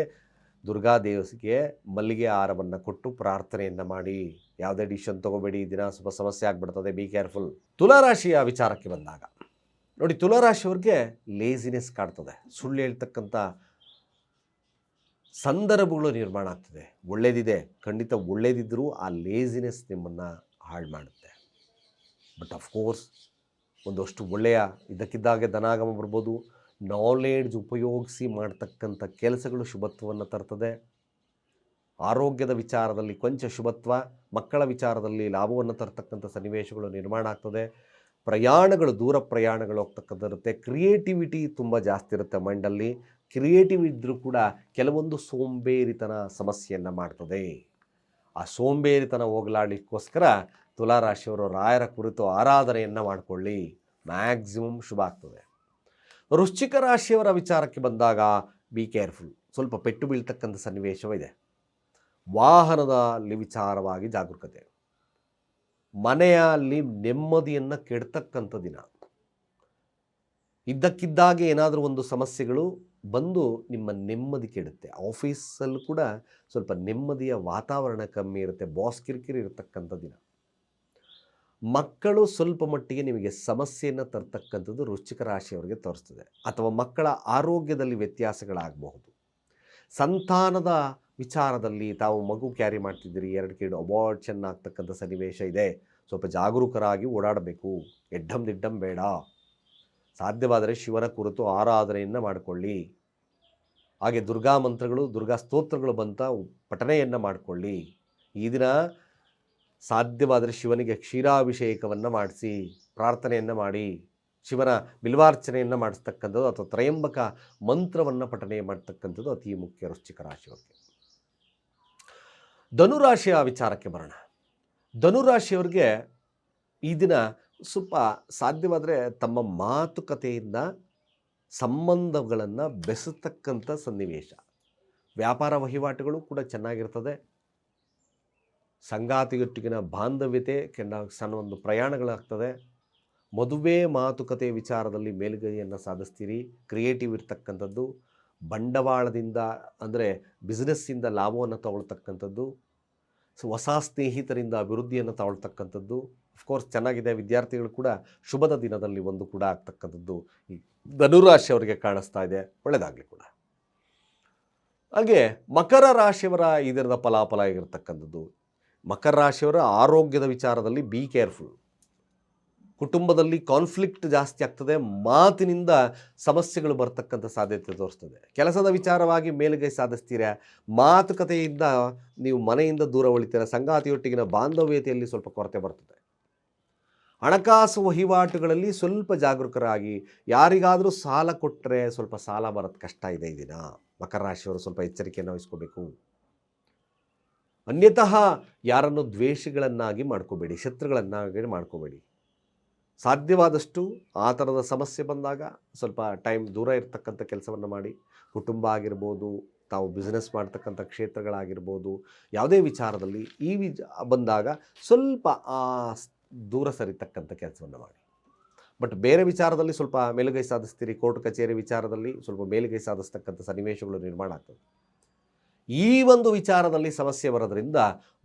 ದುರ್ಗಾದೇವಿಗೆ ಮಲ್ಲಿಗೆ ಆಹಾರವನ್ನು ಕೊಟ್ಟು ಪ್ರಾರ್ಥನೆಯನ್ನು ಮಾಡಿ. ಯಾವುದೇ ಡಿಸಿಷನ್ ತೊಗೋಬೇಡಿ ದಿನ ಸ್ವಲ್ಪ ಸಮಸ್ಯೆ ಆಗಿಬಿಡ್ತದೆ ಬಿ ಕೇರ್ಫುಲ್ ತುಲಾರಾಶಿಯ ವಿಚಾರಕ್ಕೆ ಬಂದಾಗ, ನೋಡಿ ತುಲಾರಾಶಿಯವ್ರಿಗೆ ಲೇಸಿನೆಸ್ ಕಾಡ್ತದೆ ಸುಳ್ಳು ಹೇಳ್ತಕ್ಕಂಥ ಸಂದರ್ಭಗಳು ನಿರ್ಮಾಣ ಆಗ್ತದೆ. ಒಳ್ಳೇದಿದೆ, ಖಂಡಿತ ಒಳ್ಳೇದಿದ್ದರೂ ಆ ಲೇಸಿನೆಸ್ ನಿಮ್ಮನ್ನು ಹಾಳು ಮಾಡುತ್ತೆ. ಬಟ್ ಅಫ್ಕೋರ್ಸ್ ಒಂದಷ್ಟು ಒಳ್ಳೆಯ, ಇದಕ್ಕಿದ್ದಾಗೆ ಧನಾಗಮ ಬರ್ಬೋದು. ನಾಲೆಡ್ಜ್ ಉಪಯೋಗಿಸಿ ಮಾಡ್ತಕ್ಕಂಥ ಕೆಲಸಗಳು ಶುಭತ್ವವನ್ನು ತರ್ತದೆ. ಆರೋಗ್ಯದ ವಿಚಾರದಲ್ಲಿ ಕೊಂಚ ಶುಭತ್ವ, ಮಕ್ಕಳ ವಿಚಾರದಲ್ಲಿ ಲಾಭವನ್ನು ತರ್ತಕ್ಕಂಥ ಸನ್ನಿವೇಶಗಳು ನಿರ್ಮಾಣ ಆಗ್ತದೆ. ಪ್ರಯಾಣಗಳು, ದೂರ ಪ್ರಯಾಣಗಳು ಹೋಗ್ತಕ್ಕಂಥದ್ದಿರುತ್ತೆ ಕ್ರಿಯೇಟಿವಿಟಿ ತುಂಬ ಜಾಸ್ತಿ ಇರುತ್ತೆ ಮೈಂಡಲ್ಲಿ. ಕ್ರಿಯೇಟಿವ್ ಇದ್ದರೂ ಕೂಡ ಕೆಲವೊಂದು ಸೋಂಬೇರಿತನ ಸಮಸ್ಯೆಯನ್ನು ಮಾಡ್ತದೆ. ಆ ಸೋಂಬೇರಿತನ ಹೋಗಲಾಡಲಿಕ್ಕೋಸ್ಕರ ತುಲಾರಾಶಿಯವರು ರಾಯರ ಕುರಿತು ಆರಾಧನೆಯನ್ನು ಮಾಡಿಕೊಳ್ಳಿ. ಮ್ಯಾಕ್ಸಿಮಮ್ ಶುಭ ಆಗ್ತದೆ. ವೃಶ್ಚಿಕ ರಾಶಿಯವರ ವಿಚಾರಕ್ಕೆ ಬಂದಾಗ ಬಿ ಕೇರ್ಫುಲ್ ಸ್ವಲ್ಪ ಪೆಟ್ಟು ಬೀಳ್ತಕ್ಕಂಥ ಸನ್ನಿವೇಶವಿದೆ. ವಾಹನದಲ್ಲಿ ವಿಚಾರವಾಗಿ ಜಾಗರೂಕತೆ. ಮನೆಯಲ್ಲಿ ನೆಮ್ಮದಿಯನ್ನು ಕೆಡ್ತಕ್ಕಂಥ ದಿನ. ಇದ್ದಕ್ಕಿದ್ದಾಗೆ ಏನಾದರೂ ಒಂದು ಸಮಸ್ಯೆಗಳು ಬಂದು ನಿಮ್ಮ ನೆಮ್ಮದಿ ಕೆಡುತ್ತೆ. ಆಫೀಸಲ್ಲೂ ಕೂಡ ಸ್ವಲ್ಪ ನೆಮ್ಮದಿಯ ವಾತಾವರಣ ಕಮ್ಮಿ ಇರುತ್ತೆ, ಬಾಸ್ ಕಿರಿಕಿರಿ ಇರತಕ್ಕಂಥ ದಿನ. ಮಕ್ಕಳು ಸ್ವಲ್ಪ ಮಟ್ಟಿಗೆ ನಿಮಗೆ ಸಮಸ್ಯೆಯನ್ನು ತರ್ತಕ್ಕಂಥದ್ದು ವೃಶ್ಚಿಕ ರಾಶಿಯವರಿಗೆ ತೋರಿಸ್ತದೆ. ಅಥವಾ ಮಕ್ಕಳ ಆರೋಗ್ಯದಲ್ಲಿ ವ್ಯತ್ಯಾಸಗಳಾಗಬಹುದು. ಸಂತಾನದ ವಿಚಾರದಲ್ಲಿ ತಾವು ಮಗು ಕ್ಯಾರಿ ಮಾಡ್ತಿದ್ದೀರಿ, ಎರಡು ಕಿಡ್ ಅಬಾರ್ಷನ್ ಆಗ್ತಕ್ಕಂಥ ಸನ್ನಿವೇಶ ಇದೆ. ಸ್ವಲ್ಪ ಜಾಗರೂಕರಾಗಿ ಓಡಾಡಬೇಕು. ಎಡ್ಡಂ ದಿಡ್ಡಂ ಬೇಡ. ಸಾಧ್ಯವಾದರೆ ಶಿವನ ಕುರಿತು ಆರಾಧನೆಯನ್ನು ಮಾಡಿಕೊಳ್ಳಿ. ಹಾಗೆ ದುರ್ಗಾ ಮಂತ್ರಗಳು, ದುರ್ಗಾ ಸ್ತೋತ್ರಗಳು ಬಂತ ಪಠನೆಯನ್ನು ಮಾಡಿಕೊಳ್ಳಿ. ಈ ದಿನ ಸಾಧ್ಯವಾದರೆ ಶಿವನಿಗೆ ಕ್ಷೀರಾಭಿಷೇಕವನ್ನು ಮಾಡಿಸಿ, ಪ್ರಾರ್ಥನೆಯನ್ನು ಮಾಡಿ, ಶಿವನ ಬಿಲ್ವಾರ್ಚನೆಯನ್ನು ಮಾಡಿಸ್ತಕ್ಕಂಥದ್ದು ಅಥವಾ ತ್ರಯಂಬಕ ಮಂತ್ರವನ್ನು ಪಠನೆ ಮಾಡ್ತಕ್ಕಂಥದ್ದು ಅತಿ ಮುಖ್ಯ ರುಚಿಕರ ರಾಶಿಯವರಿಗೆ ಧನುರಾಶಿಯ ವಿಚಾರಕ್ಕೆ ಬರೋಣ. ಧನುರಾಶಿಯವ್ರಿಗೆ ಈ ದಿನ ಸ್ವಲ್ಪ ಸಾಧ್ಯವಾದರೆ ತಮ್ಮ ಮಾತುಕತೆಯಿಂದ ಸಂಬಂಧಗಳನ್ನು ಬೆಸತಕ್ಕಂಥ ಸನ್ನಿವೇಶ. ವ್ಯಾಪಾರ ವಹಿವಾಟುಗಳು ಕೂಡ ಚೆನ್ನಾಗಿರ್ತದೆ. ಸಂಗಾತಿಯೊಟ್ಟಿಗಿನ ಬಾಂಧವ್ಯತೆ ಕೆಂಡ ಸಣ್ಣ ಒಂದು ಪ್ರಯಾಣಗಳಾಗ್ತದೆ. ಮದುವೆ ಮಾತುಕತೆ ವಿಚಾರದಲ್ಲಿ ಮೇಲುಗೈಯನ್ನು ಸಾಧಿಸ್ತೀರಿ. ಕ್ರಿಯೇಟಿವ್ ಇರ್ತಕ್ಕಂಥದ್ದು. ಬಂಡವಾಳದಿಂದ, ಅಂದರೆ ಬಿಸ್ನೆಸ್ಸಿಂದ ಲಾಭವನ್ನು ತಗೊಳ್ತಕ್ಕಂಥದ್ದು, ಸೊ ಹೊಸ ಸ್ನೇಹಿತರಿಂದ ಅಭಿವೃದ್ಧಿಯನ್ನು ತಗೊಳ್ತಕ್ಕಂಥದ್ದು ಅಫ್ಕೋರ್ಸ್ ಚೆನ್ನಾಗಿದೆ, ವಿದ್ಯಾರ್ಥಿಗಳು ಕೂಡ ಶುಭದ ದಿನದಲ್ಲಿ ಒಂದು ಕೂಡ ಆಗ್ತಕ್ಕಂಥದ್ದು ಈ ಧನುರಾಶಿ ಅವರಿಗೆ ಕಾಣಿಸ್ತಾ ಇದೆ ಒಳ್ಳೆಯದಾಗಲಿ ಕೂಡ. ಹಾಗೆ ಮಕರ ರಾಶಿಯವರ ಈ ದಿನದ ಫಲಾಫಲ ಆಗಿರತಕ್ಕಂಥದ್ದು. ಮಕರ ರಾಶಿಯವರ ಆರೋಗ್ಯದ ವಿಚಾರದಲ್ಲಿ ಬಿ ಕೇರ್ಫುಲ್ ಕುಟುಂಬದಲ್ಲಿ ಕಾನ್ಫ್ಲಿಕ್ಟ್ ಜಾಸ್ತಿ ಆಗ್ತದೆ, ಮಾತಿನಿಂದ ಸಮಸ್ಯೆಗಳು ಬರ್ತಕ್ಕಂಥ ಸಾಧ್ಯತೆ ತೋರಿಸ್ತದೆ. ಕೆಲಸದ ವಿಚಾರವಾಗಿ ಮೇಲುಗೈ ಸಾಧಿಸ್ತೀರಾ, ಮಾತುಕತೆಯಿಂದ ನೀವು ಮನೆಯಿಂದ ದೂರ ಉಳಿತೀರ, ಸಂಗಾತಿಯೊಟ್ಟಿಗಿನ ಬಾಂಧವ್ಯತೆಯಲ್ಲಿ ಸ್ವಲ್ಪ ಕೊರತೆ ಬರ್ತದೆ. ಹಣಕಾಸು ವಹಿವಾಟುಗಳಲ್ಲಿ ಸ್ವಲ್ಪ ಜಾಗರೂಕರಾಗಿ, ಯಾರಿಗಾದರೂ ಸಾಲ ಕೊಟ್ಟರೆ ಸ್ವಲ್ಪ ಸಾಲ ಬರೋದು ಕಷ್ಟ ಇದೆ ಈ ದಿನ. ಮಕರ ರಾಶಿಯವರು ಸ್ವಲ್ಪ ಎಚ್ಚರಿಕೆಯನ್ನು ವಹಿಸ್ಕೋಬೇಕು. ಅನ್ಯತಃ ಯಾರನ್ನು ದ್ವೇಷಗಳನ್ನಾಗಿ ಮಾಡ್ಕೋಬೇಡಿ, ಶತ್ರುಗಳನ್ನಾಗಿ ಮಾಡ್ಕೋಬೇಡಿ. ಸಾಧ್ಯವಾದಷ್ಟು ಆ ಥರದ ಸಮಸ್ಯೆ ಬಂದಾಗ ಸ್ವಲ್ಪ ಟೈಮ್ ದೂರ ಇರತಕ್ಕಂಥ ಕೆಲಸವನ್ನು ಮಾಡಿ. ಕುಟುಂಬ ಆಗಿರ್ಬೋದು, ತಾವು ಬಿಸ್ನೆಸ್ ಮಾಡ್ತಕ್ಕಂಥ ಕ್ಷೇತ್ರಗಳಾಗಿರ್ಬೋದು, ಯಾವುದೇ ವಿಚಾರದಲ್ಲಿ ಈ ವಿಜ ಬಂದಾಗ ಸ್ವಲ್ಪ ಆ ದೂರ ಸರಿತಕ್ಕಂಥ ಕೆಲಸವನ್ನು ಮಾಡಿ. ಬಟ್ ಬೇರೆ ವಿಚಾರದಲ್ಲಿ ಸ್ವಲ್ಪ ಮೇಲುಗೈ ಸಾಧಿಸ್ತೀರಿ, ಕೋರ್ಟ್ ಕಚೇರಿ ವಿಚಾರದಲ್ಲಿ ಸ್ವಲ್ಪ ಮೇಲುಗೈ ಸಾಧಿಸ್ತಕ್ಕಂಥ ಸನ್ನಿವೇಶಗಳು ನಿರ್ಮಾಣ ಆಗ್ತದೆ. ಈ ಒಂದು ವಿಚಾರದಲ್ಲಿ ಸಮಸ್ಯೆ ಬರೋದ್ರಿಂದ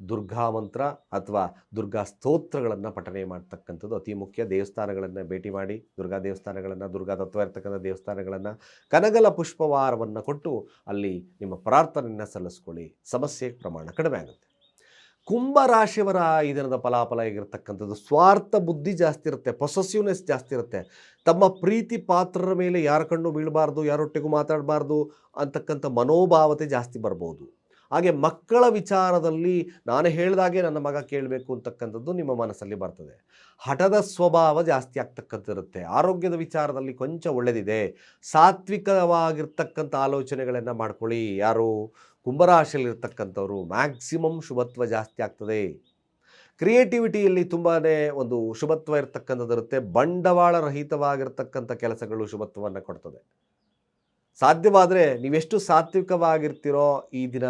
ದುರ್ಗಾ ಮಂತ್ರ ಅಥವಾ ದುರ್ಗಾ ಸ್ತೋತ್ರಗಳನ್ನು ಪಠನೆ ಮಾಡ್ತಕ್ಕಂಥದ್ದು ಅತಿ ಮುಖ್ಯ. ದೇವಸ್ಥಾನಗಳನ್ನು ಭೇಟಿ ಮಾಡಿ, ದುರ್ಗಾ ದೇವಸ್ಥಾನಗಳನ್ನು, ದುರ್ಗಾ ತತ್ವ ಇರ್ತಕ್ಕಂಥ ದೇವಸ್ಥಾನಗಳನ್ನು ಕನಗಲ ಪುಷ್ಪವಾರವನ್ನು ಕೊಟ್ಟು ಅಲ್ಲಿ ನಿಮ್ಮ ಪ್ರಾರ್ಥನೆಯನ್ನು ಸಲ್ಲಿಸ್ಕೊಳ್ಳಿ. ಸಮಸ್ಯೆ ಪ್ರಮಾಣ ಕಡಿಮೆ ಆಗುತ್ತೆ. ಕುಂಭ ರಾಶಿಯವರ ಈ ದಿನದ ಫಲಾಫಲ ಆಗಿರ್ತಕ್ಕಂಥದ್ದು ಸ್ವಾರ್ಥ ಬುದ್ಧಿ ಜಾಸ್ತಿ ಇರುತ್ತೆ ಪೊಸೆಸಿವ್ನೆಸ್ ಜಾಸ್ತಿ ಇರುತ್ತೆ. ತಮ್ಮ ಪ್ರೀತಿ ಪಾತ್ರರ ಮೇಲೆ ಯಾರ ಕಣ್ಣು ಬೀಳಬಾರ್ದು ಯಾರೊಟ್ಟಿಗೂ ಮಾತಾಡಬಾರ್ದು ಅಂತಕ್ಕಂಥ ಮನೋಭಾವತೆ ಜಾಸ್ತಿ ಬರ್ಬೋದು. ಹಾಗೆ ಮಕ್ಕಳ ವಿಚಾರದಲ್ಲಿ ನಾನು ಹೇಳಿದಾಗೆ ನನ್ನ ಮಗ ಕೇಳಬೇಕು ಅಂತಕ್ಕಂಥದ್ದು ನಿಮ್ಮ ಮನಸ್ಸಲ್ಲಿ ಬರ್ತದೆ. ಹಠದ ಸ್ವಭಾವ ಜಾಸ್ತಿ ಆಗ್ತಕ್ಕಂಥದ್ದಿರುತ್ತೆ ಆರೋಗ್ಯದ ವಿಚಾರದಲ್ಲಿ ಕೊಂಚ ಒಳ್ಳೆಯದಿದೆ ಸಾತ್ವಿಕವಾಗಿರ್ತಕ್ಕಂಥ ಆಲೋಚನೆಗಳನ್ನು ಮಾಡ್ಕೊಳ್ಳಿ. ಯಾರು? ಕುಂಭರಾಶಿಯಲ್ಲಿರ್ತಕ್ಕಂಥವ್ರು ಮ್ಯಾಕ್ಸಿಮಮ್ ಶುಭತ್ವ ಜಾಸ್ತಿ ಆಗ್ತದೆ. ಕ್ರಿಯೇಟಿವಿಟಿಯಲ್ಲಿ ತುಂಬಾ ಒಂದು ಶುಭತ್ವ ಇರತಕ್ಕಂಥದ್ದಿರುತ್ತೆ. ಬಂಡವಾಳ ರಹಿತವಾಗಿರ್ತಕ್ಕಂಥ ಕೆಲಸಗಳು ಶುಭತ್ವವನ್ನು ಕೊಡ್ತದೆ. ಸಾಧ್ಯವಾದರೆ ನೀವೆಷ್ಟು ಸಾತ್ವಿಕವಾಗಿರ್ತೀರೋ ಈ ದಿನ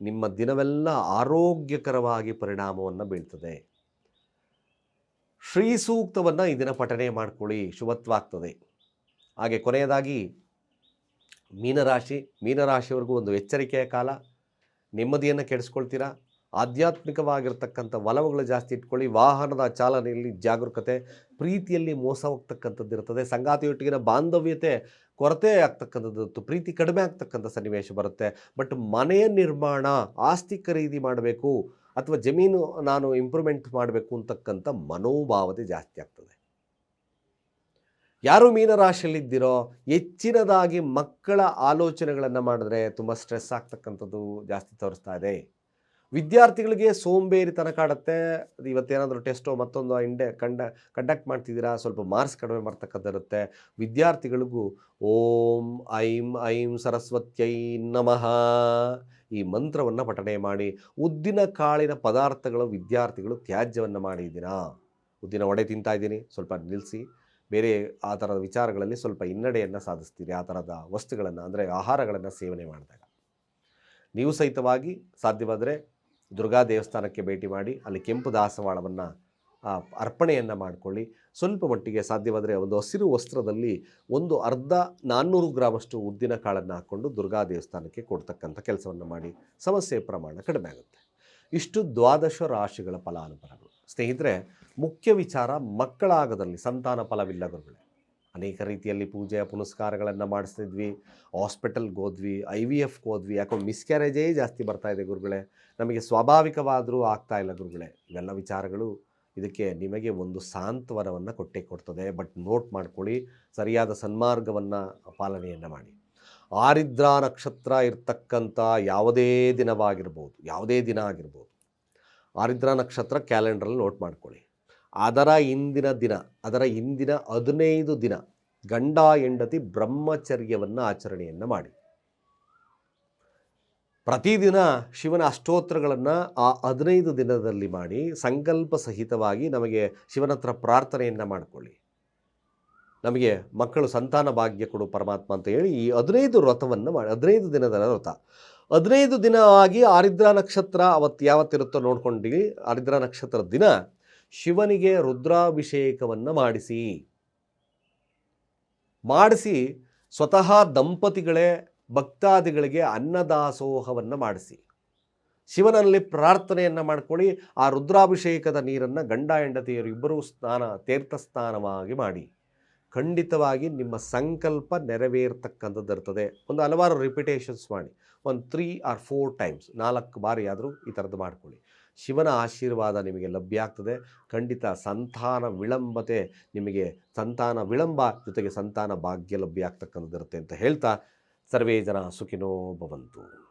ನಿಮ್ಮ ದಿನವೆಲ್ಲ ಆರೋಗ್ಯಕರವಾಗಿ ಪರಿಣಾಮವನ್ನು ಬೀಳ್ತದೆ. ಶ್ರೀ ಸೂಕ್ತವನ್ನು ಈ ದಿನ ಪಠನೆ ಮಾಡ್ಕೊಳ್ಳಿ. ಶುಭತ್ವ ಆಗ್ತದೆ. ಹಾಗೆ ಕೊನೆಯದಾಗಿ ಮೀನರಾಶಿ ಮೀನರಾಶಿವರೆಗೂ ಒಂದು ಎಚ್ಚರಿಕೆಯ ಕಾಲ. ನೆಮ್ಮದಿಯನ್ನು ಕೆಡಿಸ್ಕೊಳ್ತೀರಾ? ಆಧ್ಯಾತ್ಮಿಕವಾಗಿರ್ತಕ್ಕಂಥ ಒಲವುಗಳು ಜಾಸ್ತಿ ಇಟ್ಕೊಳ್ಳಿ. ವಾಹನದ ಚಾಲನೆಯಲ್ಲಿ ಜಾಗರೂಕತೆ, ಪ್ರೀತಿಯಲ್ಲಿ ಮೋಸ ಹೋಗ್ತಕ್ಕಂಥದ್ದು ಇರ್ತದೆ. ಸಂಗಾತಿಯೊಟ್ಟಿಗಿನ ಬಾಂಧವ್ಯತೆ ಕೊರತೆ ಆಗ್ತಕ್ಕಂಥದ್ದು ಪ್ರೀತಿ ಕಡಿಮೆ ಆಗ್ತಕ್ಕಂಥ ಸನ್ನಿವೇಶ ಬರುತ್ತೆ. ಬಟ್ ಮನೆಯ ನಿರ್ಮಾಣ, ಆಸ್ತಿ ಖರೀದಿ ಮಾಡಬೇಕು, ಅಥವಾ ಜಮೀನು ನಾನು ಇಂಪ್ರೂವ್ಮೆಂಟ್ ಮಾಡಬೇಕು ಅಂತಕ್ಕಂಥ ಮನೋಭಾವತೆ ಜಾಸ್ತಿ ಆಗ್ತದೆ. ಯಾರು ಮೀನರಾಶಿಯಲ್ಲಿದ್ದೀರೋ, ಹೆಚ್ಚಿನದಾಗಿ ಮಕ್ಕಳ ಆಲೋಚನೆಗಳನ್ನು ಮಾಡಿದ್ರೆ ತುಂಬ ಸ್ಟ್ರೆಸ್ ಆಗ್ತಕ್ಕಂಥದ್ದು ಜಾಸ್ತಿ ತೋರಿಸ್ತಾ ಇದೆ. ವಿದ್ಯಾರ್ಥಿಗಳಿಗೆ ಸೋಂಬೇರಿತನ ಕಾಡುತ್ತೆ. ಇವತ್ತೇನಾದರೂ ಟೆಸ್ಟೋ ಮತ್ತೊಂದು ಇಂಡೆ ಕಂಡ ಕಂಡಕ್ಟ್ ಮಾಡ್ತಿದ್ದೀರಾ, ಸ್ವಲ್ಪ ಮಾರ್ಕ್ಸ್ ಕಡಿಮೆ ಮಾಡ್ತಕ್ಕಂಥದ್ದಿರುತ್ತೆ. ವಿದ್ಯಾರ್ಥಿಗಳಿಗೂ ಓಂ, ಐಂ ಐಂ, ಸರಸ್ವತ್ಯೈ ನಮಃ ಈ ಮಂತ್ರವನ್ನು ಪಠಣೆ ಮಾಡಿ, ಉದ್ದಿನ ಕಾಳಿನ ಪದಾರ್ಥಗಳು ವಿದ್ಯಾರ್ಥಿಗಳು ತ್ಯಾಜ್ಯವನ್ನು ಮಾಡಿದ್ದೀರಾ? ಉದ್ದಿನ ವಡೆ ತಿಂತಾ ಇದ್ದೀನಿ, ಸ್ವಲ್ಪ ನಿಲ್ಲಿಸಿ ಬೇರೆ ಆ ಥರದ ವಿಚಾರಗಳಲ್ಲಿ ಸ್ವಲ್ಪ ಹಿನ್ನಡೆಯನ್ನು ಸಾಧಿಸ್ತೀರಿ, ಆ ಥರದ ವಸ್ತುಗಳನ್ನು, ಅಂದರೆ ಆಹಾರಗಳನ್ನು ಸೇವನೆ ಮಾಡಿದಾಗ. ನೀವು ಸಹಿತವಾಗಿ ಸಾಧ್ಯವಾದರೆ ದುರ್ಗಾ ದೇವಸ್ಥಾನಕ್ಕೆ ಭೇಟಿ ಮಾಡಿ, ಅಲ್ಲಿ ಕೆಂಪು ದಾಸವಾಳವನ್ನು ಅರ್ಪಣೆಯನ್ನು ಮಾಡಿಕೊಳ್ಳಿ. ಸ್ವಲ್ಪ ಮಟ್ಟಿಗೆ ಸಾಧ್ಯವಾದರೆ ಒಂದು ಹಸಿರು ವಸ್ತ್ರದಲ್ಲಿ ಒಂದು ಅರ್ಧ ನಾನ್ನೂರು ಗ್ರಾಮಷ್ಟು ಉದ್ದಿನ ಕಾಳನ್ನು ಹಾಕ್ಕೊಂಡು ದುರ್ಗಾ ದೇವಸ್ಥಾನಕ್ಕೆ ಕೊಡ್ತಕ್ಕಂಥ ಕೆಲಸವನ್ನು ಮಾಡಿ, ಸಮಸ್ಯೆ ಪ್ರಮಾಣ ಕಡಿಮೆ ಆಗುತ್ತೆ. ಇಷ್ಟು ದ್ವಾದಶ ರಾಶಿಗಳ ಫಲಾನುಫಲಗಳು ಸ್ನೇಹಿತರೆ, ಮುಖ್ಯ ವಿಚಾರ ಮಕ್ಕಳಾಗದಲ್ಲಿ ಸಂತಾನ ಫಲವಿಲ್ಲ ಗುರುಗಳೇ. ಅನೇಕ ರೀತಿಯಲ್ಲಿ ಪೂಜೆಯ ಪುನಸ್ಕಾರಗಳನ್ನು ಮಾಡಿಸ್ತಿದ್ವಿ ಹಾಸ್ಪಿಟಲ್ಗೆ ಹೋದ್ವಿ, ಐ ವಿ ಎಫ್ಗೆ ಹೋದ್ವಿ, ಯಾಕೋ ಮಿಸ್ಕ್ಯಾರೇಜೇ ಜಾಸ್ತಿ ಬರ್ತಾ ಇದೆ ಗುರುಗಳೇ. ನಮಗೆ ಸ್ವಾಭಾವಿಕವಾದರೂ ಆಗ್ತಾ ಇಲ್ಲ ಗುರುಗಳೇ. ಇವೆಲ್ಲ ವಿಚಾರಗಳು ಇದಕ್ಕೆ ನಿಮಗೆ ಒಂದು ಸಾಂತ್ವನವನ್ನು ಕೊಟ್ಟೇ ಕೊಡ್ತದೆ. ಬಟ್ ನೋಟ್ ಮಾಡ್ಕೊಳ್ಳಿ, ಸರಿಯಾದ ಸನ್ಮಾರ್ಗವನ್ನು ಪಾಲನೆಯನ್ನು ಮಾಡಿ. ಆರಿದ್ರಾ ನಕ್ಷತ್ರ ಇರ್ತಕ್ಕಂಥ ಯಾವುದೇ ದಿನವಾಗಿರ್ಬೋದು, ಯಾವುದೇ ದಿನ ಆಗಿರ್ಬೋದು ಆರಿದ್ರ ನಕ್ಷತ್ರ ಕ್ಯಾಲೆಂಡ್ರಲ್ಲಿ ನೋಟ್ ಮಾಡ್ಕೊಳ್ಳಿ. ಅದರ ಇಂದಿನ ದಿನ, ಅದರ ಇಂದಿನ ಹದಿನೈದು ದಿನ ಗಂಡ ಹೆಂಡತಿ ಬ್ರಹ್ಮಚರ್ಯವನ್ನು ಆಚರಣೆಯನ್ನು ಮಾಡಿ. ಪ್ರತಿದಿನ ಶಿವನ ಅಷ್ಟೋತ್ರಗಳನ್ನು ಆ ಹದಿನೈದು ದಿನದಲ್ಲಿ ಮಾಡಿ ಸಂಕಲ್ಪ ಸಹಿತವಾಗಿ ನಮಗೆ ಶಿವನ ಹತ್ರ ಪ್ರಾರ್ಥನೆಯನ್ನು ಮಾಡಿಕೊಳ್ಳಿ. ನಮಗೆ ಮಕ್ಕಳು ಸಂತಾನ ಭಾಗ್ಯ ಕೊಡು ಪರಮಾತ್ಮ ಅಂತ ಹೇಳಿ ಈ ಹದಿನೈದು ವ್ರತವನ್ನು ಮಾಡಿ, ಹದಿನೈದು ದಿನದ ವ್ರತ. ಹದಿನೈದು ದಿನ ಆಗಿ ಆರಿದ್ರ ನಕ್ಷತ್ರ ಅವತ್ತು ಯಾವತ್ತಿರುತ್ತೋ ನೋಡ್ಕೊಂಡು ಆರಿದ್ರ ನಕ್ಷತ್ರ ದಿನ ಶಿವನಿಗೆ ರುದ್ರಾಭಿಷೇಕವನ್ನು ಮಾಡಿಸಿ. ಮಾಡಿಸಿ ಸ್ವತಃ ದಂಪತಿಗಳೇ ಭಕ್ತಾದಿಗಳಿಗೆ ಅನ್ನದಾಸೋಹವನ್ನು ಮಾಡಿಸಿ. ಶಿವನಲ್ಲಿ ಪ್ರಾರ್ಥನೆಯನ್ನು ಮಾಡ್ಕೊಳ್ಳಿ, ಆ ರುದ್ರಾಭಿಷೇಕದ ನೀರನ್ನು ಗಂಡ ಹೆಂಡತಿಯರು ಇಬ್ಬರೂ ಸ್ನಾನ ತೀರ್ಥಸ್ನಾನವಾಗಿ ಮಾಡಿ. ಖಂಡಿತವಾಗಿ ನಿಮ್ಮ ಸಂಕಲ್ಪ ನೆರವೇರ್ತಕ್ಕಂಥದ್ದು ಇರ್ತದೆ. ಒಂದು ಹಲವಾರು ರಿಪಿಟೇಷನ್ಸ್ ಮಾಡಿ. ಒಂದು ತ್ರೀ ಆರ್ ಫೋರ್ ಟೈಮ್ಸ್ ನಾಲ್ಕು ಬಾರಿ ಆದರೂ ಈ ಥರದ್ದು ಮಾಡ್ಕೊಳ್ಳಿ. ಶಿವನ ಆಶೀರ್ವಾದ ನಿಮಗೆ ಲಭ್ಯ ಆಗ್ತದೆ. ಖಂಡಿತ ಸಂತಾನ ವಿಳಂಬತೆ ನಿಮಗೆ ಸಂತಾನ ವಿಳಂಬ ಜೊತೆಗೆ ಸಂತಾನ ಭಾಗ್ಯ ಲಭ್ಯ ಆಗ್ತಕ್ಕಂಥದ್ದು ಇರುತ್ತೆ ಅಂತ ಹೇಳ್ತಾ, ಸರ್ವೇ ಜನ ಸುಖಿನೋ ಭವಂತು.